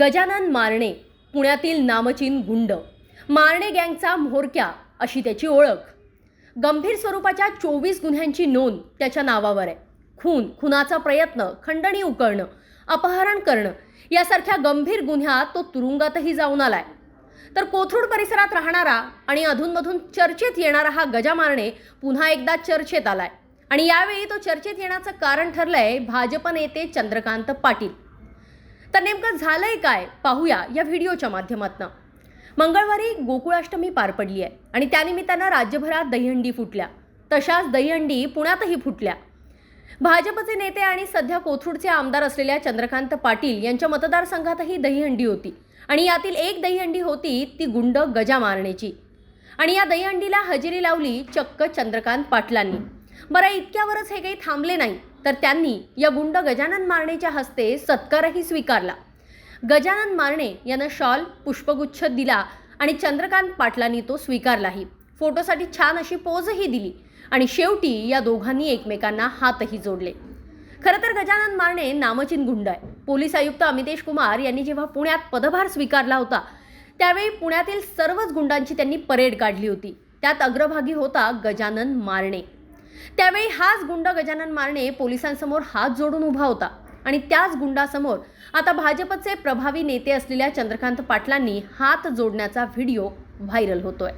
गजानन मारणे पुण्यातील नामचीन गुंड. मारणे गँगचा म्होरक्या अशी त्याची ओळख. गंभीर स्वरूपाच्या चोवीस गुन्ह्यांची नोंद त्याच्या नावावर आहे. खून खुनाचा प्रयत्न खंडणी उकळणं अपहरण करणं यासारख्या गंभीर गुन्ह्यात तो तुरुंगातही जाऊन आलाय. तर कोथरूड परिसरात राहणारा आणि अधूनमधून चर्चेत येणारा हा गजा मारणे पुन्हा एकदा चर्चेत आलाय. आणि यावेळी तो चर्चेत येण्याचं कारण ठरलंय भाजप नेते चंद्रकांत पाटील. तर नेमकं झालंय काय? पाहूया या व्हिडिओच्या माध्यमातून. मंगळवारी गोकुळाष्टमी पार पडली आहे आणि त्यानिमित्तानं राज्यभरात दहीहंडी फुटल्या. तशाच दहीहंडी पुण्यातही फुटल्या. भाजपचे नेते आणि सध्या कोथरूडचे आमदार असलेल्या चंद्रकांत पाटील यांच्या मतदारसंघातही दहीहंडी होती आणि यातील एक दहीहंडी होती ती गुंड गजा मारण्याची. आणि या दहीहंडीला हजेरी लावली चक्क चंद्रकांत पाटलांनी. बरं इतक्यावरच हे काही थांबले नाही. तर त्यांनी या गुंड गजानन मारणेच्या हस्ते सत्कारही स्वीकारला. गजानन मारणे यानं शॉल पुष्पगुच्छ दिला आणि चंद्रकांत पाटलांनी तो स्वीकारलाही. फोटोसाठी छान अशी पोजही दिली आणि शेवटी या दोघांनी एकमेकांना हातही जोडले. खरं तर गजानन मारणे नामचीन गुंड आहे. पोलीस आयुक्त अमितेश कुमार यांनी जेव्हा पुण्यात पदभार स्वीकारला होता त्यावेळी पुण्यातील सर्वच गुंडांची त्यांनी परेड काढली होती. त्यात अग्रभागी होता गजानन मारणे. त्यावेळी हाच गुंड गजानन मारणे पोलिसांसमोर हात जोडून उभा होता. आणि त्याच गुंडासमोर आता भाजपचे प्रभावी नेते असलेल्या चंद्रकांत पाटलांनी हात जोडण्याचा व्हिडिओ व्हायरल होतोय.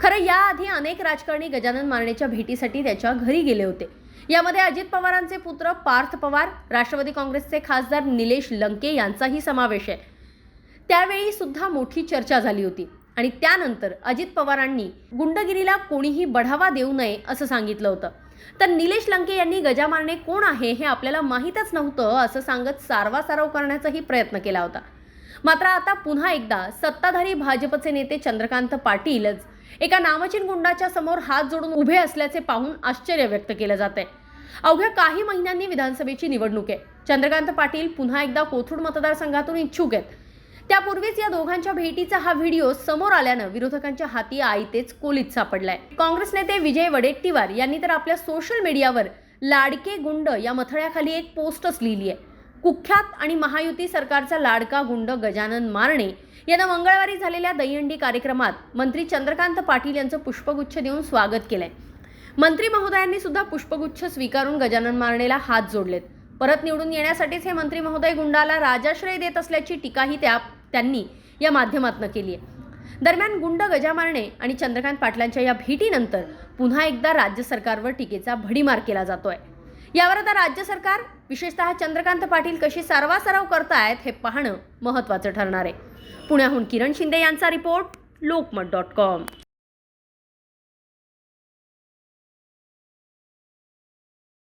खरं याआधी अनेक राजकारणी गजानन मारणेच्या भेटीसाठी त्याच्या घरी गेले होते. यामध्ये अजित पवारांचे पुत्र पार्थ पवार राष्ट्रवादी काँग्रेसचे खासदार निलेश लंके यांचाही समावेश आहे. त्यावेळी सुद्धा मोठी चर्चा झाली होती. आणि त्यानंतर अजित पवारांनी गुंडगिरीला कोणीही बढावा देऊ नये असं सांगितलं होतं. तर निलेश लंके यांनी गजामारणे कोण आहे हे आपल्याला माहीतच नव्हतं असं सांगत सारवासारव करण्याचाही प्रयत्न केला होता. मात्र आता पुन्हा एकदा सत्ताधारी भाजपचे नेते चंद्रकांत पाटीलच एका नामचीन गुंडाच्या समोर हात जोडून उभे असल्याचे पाहून आश्चर्य व्यक्त केलं जात आहे अवघ्या काही महिन्यांनी विधानसभेची निवडणूक आहे. चंद्रकांत पाटील पुन्हा एकदा कोथरूड मतदारसंघातून इच्छुक आहेत. त्यापूर्वीच या दोघांच्या भेटीचा हा व्हिडिओ समोर आल्यानं विरोधकांच्या हाती आईतेच कोलीत सापडलाय. काँग्रेस नेते विजय वडेट्टीवार यांनी तर आपल्या सोशल मीडियावर लाडके गुंड या मथळ्याखाली एक पोस्टच लिहिली आहे. कुख्यात आणि महायुती सरकारचा लाडका गुंड गजानन मारणे यानं मंगळवारी झालेल्या दहीहंडी कार्यक्रमात मंत्री चंद्रकांत पाटील यांचं पुष्पगुच्छ देऊन स्वागत केलंय. मंत्री महोदयांनी सुद्धा पुष्पगुच्छ स्वीकारून गजानन मारणेला हात जोडलेत. परत निवडून येण्यासाठीच हे मंत्री महोदय गुंडाला राजाश्रय देत असल्याची टीकाही त्या त्यांनी या माध्यमातून केली आहे. दरम्यान गुंड गजा मारणे आणि चंद्रकांत पाटलांच्या या भेटीनंतर पुन्हा एकदा राज्य सरकारवर टीकेचा भडीमार केला जातोय. यावर आता राज्य सरकार विशेषतः चंद्रकांत पाटील कशी सारवासारव करतायत हे पाहणं महत्त्वाचं ठरणार आहे. पुण्याहून किरण शिंदे यांचा रिपोर्ट लोकमत डॉट कॉम.